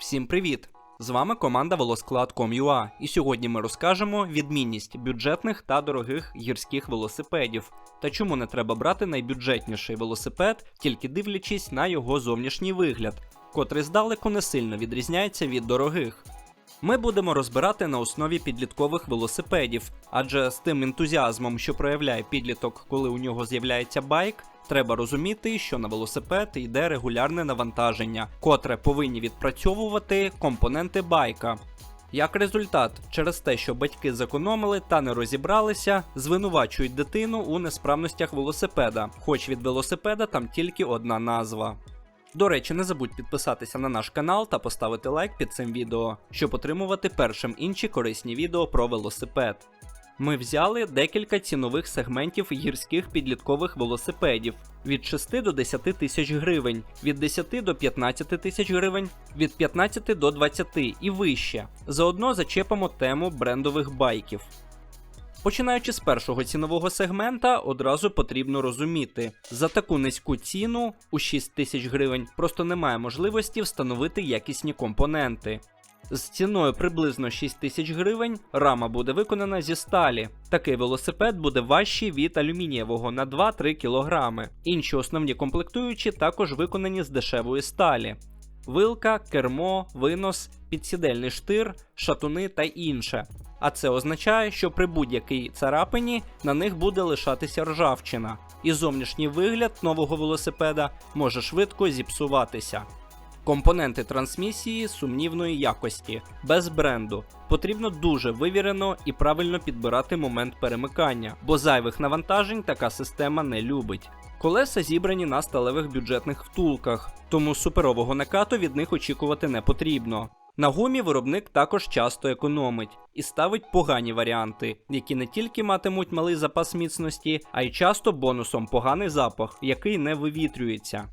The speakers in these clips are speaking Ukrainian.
Всім привіт! З вами команда Волосклад.com.ua і сьогодні ми розкажемо відмінність бюджетних та дорогих гірських велосипедів та чому не треба брати найбюджетніший велосипед, тільки дивлячись на його зовнішній вигляд, котрий здалеку не сильно відрізняється від дорогих. Ми будемо розбирати на основі підліткових велосипедів, адже з тим ентузіазмом, що проявляє підліток, коли у нього з'являється байк, треба розуміти, що на велосипед йде регулярне навантаження, котре повинні відпрацьовувати компоненти байка. Як результат, через те, що батьки зекономили та не розібралися, звинувачують дитину у несправностях велосипеда, хоч від велосипеда там тільки одна назва. До речі, не забудь підписатися на наш канал та поставити лайк під цим відео, щоб отримувати першим інші корисні відео про велосипед. Ми взяли декілька цінових сегментів гірських підліткових велосипедів від 6 до 10 тисяч гривень, від 10 до 15 тисяч гривень, від 15 до 20 і вище. Заодно зачепимо тему брендових байків. Починаючи з першого цінового сегмента, одразу потрібно розуміти, за таку низьку ціну у 6 тисяч гривень просто немає можливості встановити якісні компоненти. З ціною приблизно 6 тисяч гривень рама буде виконана зі сталі. Такий велосипед буде важчий від алюмінієвого на 2-3 кг. Інші основні комплектуючі також виконані з дешевої сталі. Вилка, кермо, винос, підсідельний штир, шатуни та інше. А це означає, що при будь-якій царапині на них буде лишатися ржавчина, і зовнішній вигляд нового велосипеда може швидко зіпсуватися. Компоненти трансмісії сумнівної якості, без бренду. Потрібно дуже вивірено і правильно підбирати момент перемикання, бо зайвих навантажень така система не любить. Колеса зібрані на сталевих бюджетних втулках, тому суперового накату від них очікувати не потрібно. На гумі виробник також часто економить і ставить погані варіанти, які не тільки матимуть малий запас міцності, а й часто бонусом поганий запах, який не вивітрюється.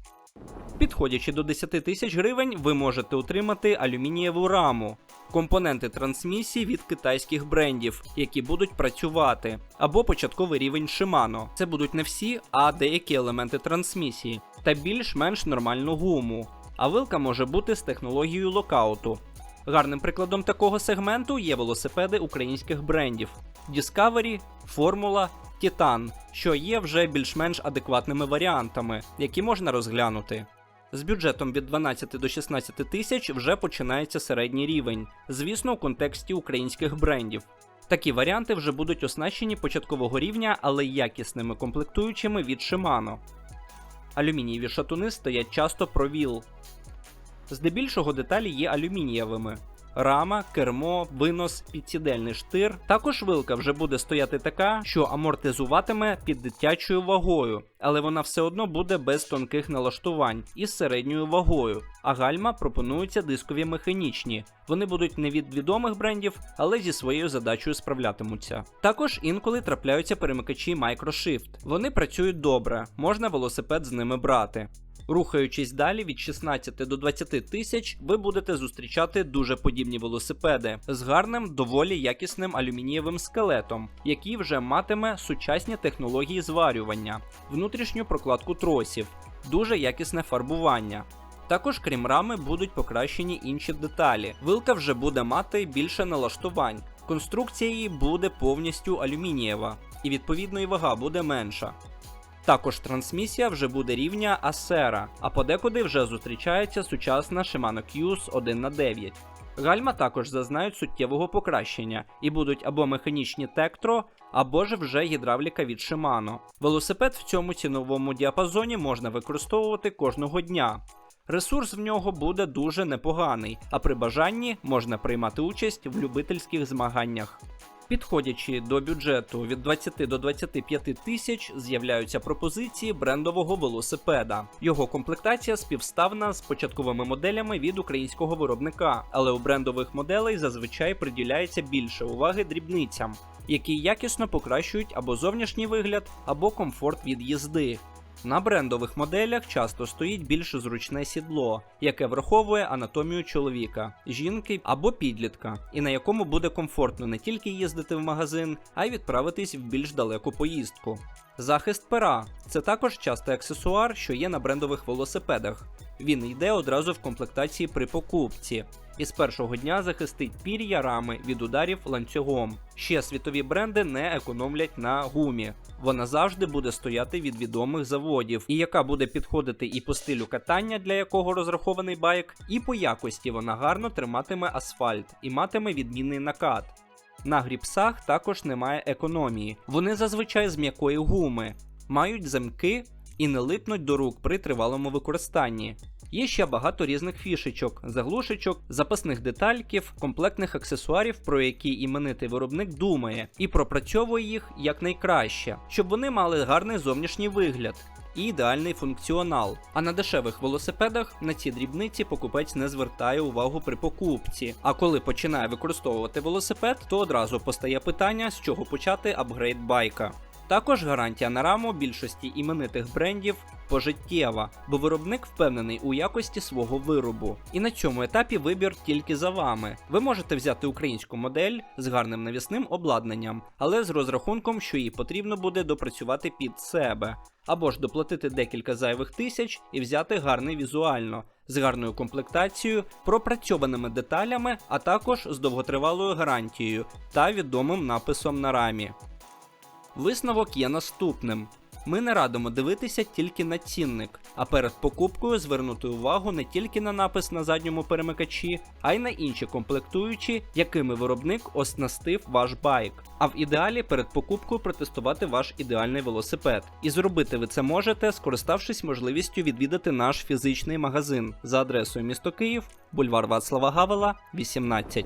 Підходячи до 10 тисяч гривень, ви можете отримати алюмінієву раму, компоненти трансмісії від китайських брендів, які будуть працювати, або початковий рівень Shimano. Це будуть не всі, а деякі елементи трансмісії, та більш-менш нормальну гуму. А вилка може бути з технологією локауту. Гарним прикладом такого сегменту є велосипеди українських брендів Discovery, Formula, Titan, що є вже більш-менш адекватними варіантами, які можна розглянути. З бюджетом від 12 до 16 тисяч вже починається середній рівень, звісно, у контексті українських брендів. Такі варіанти вже будуть оснащені початкового рівня, але якісними комплектуючими від Shimano. Алюмінієві шатуни стоять часто про ВІЛ. Здебільшого деталі є алюмінієвими. Рама, кермо, винос, підсідельний штир. Також вилка вже буде стояти така, що амортизуватиме під дитячою вагою, але вона все одно буде без тонких налаштувань із середньою вагою. А гальма пропонуються дискові механічні. Вони будуть не від відомих брендів, але зі своєю задачею справлятимуться. Також інколи трапляються перемикачі Microshift. Вони працюють добре, можна велосипед з ними брати. Рухаючись далі від 16 до 20 тисяч, ви будете зустрічати дуже подібні велосипеди з гарним, доволі якісним алюмінієвим скелетом, який вже матиме сучасні технології зварювання, внутрішню прокладку тросів, дуже якісне фарбування. Також, крім рами, будуть покращені інші деталі. Вилка вже буде мати більше налаштувань. Конструкція її буде повністю алюмінієва, і відповідно і вага буде менша. Також трансмісія вже буде рівня Acera, а подекуди вже зустрічається сучасна Shimano Qs 1 на 9 Гальма також зазнають суттєвого покращення і будуть або механічні Tektro, або ж вже гідравліка від Shimano. Велосипед в цьому ціновому діапазоні можна використовувати кожного дня. Ресурс в нього буде дуже непоганий, а при бажанні можна приймати участь в любительських змаганнях. Підходячи до бюджету від 20 до 25 тисяч, з'являються пропозиції брендового велосипеда. Його комплектація співставна з початковими моделями від українського виробника, але у брендових моделей зазвичай приділяється більше уваги дрібницям, які якісно покращують або зовнішній вигляд, або комфорт від їзди. На брендових моделях часто стоїть більш зручне сідло, яке враховує анатомію чоловіка, жінки або підлітка, і на якому буде комфортно не тільки їздити в магазин, а й відправитись в більш далеку поїздку. Захист пера це також частий аксесуар, що є на брендових велосипедах. Він йде одразу в комплектації при покупці. І з першого дня захистить пір'я рами від ударів ланцюгом. Ще світові бренди не економлять на гумі. Вона завжди буде стояти від відомих заводів, і яка буде підходити і по стилю катання, для якого розрахований байк, і по якості вона гарно триматиме асфальт і матиме відмінний накат. На гріпсах також немає економії. Вони зазвичай з м'якої гуми, мають замки і не липнуть до рук при тривалому використанні. Є ще багато різних фішечок, заглушечок, запасних детальків, комплектних аксесуарів, про які іменитий виробник думає, і пропрацьовує їх якнайкраще, щоб вони мали гарний зовнішній вигляд. І ідеальний функціонал. А на дешевих велосипедах на ці дрібниці покупець не звертає увагу при покупці. А коли починає використовувати велосипед, то одразу постає питання, з чого почати апгрейд байка. Також гарантія на раму більшості іменитих брендів пожиттєва, бо виробник впевнений у якості свого виробу. І на цьому етапі вибір тільки за вами. Ви можете взяти українську модель з гарним навісним обладнанням, але з розрахунком, що їй потрібно буде допрацювати під себе, або ж доплатити декілька зайвих тисяч і взяти гарний візуально. З гарною комплектацією, пропрацьованими деталями, а також з довготривалою гарантією та відомим написом на рамі. Висновок є наступним. Ми не радимо дивитися тільки на цінник, а перед покупкою звернути увагу не тільки на напис на задньому перемикачі, а й на інші комплектуючі, якими виробник оснастив ваш байк. А в ідеалі перед покупкою протестувати ваш ідеальний велосипед. І зробити ви це можете, скориставшись можливістю відвідати наш фізичний магазин за адресою місто Київ, бульвар Вацлава Гавела, 18.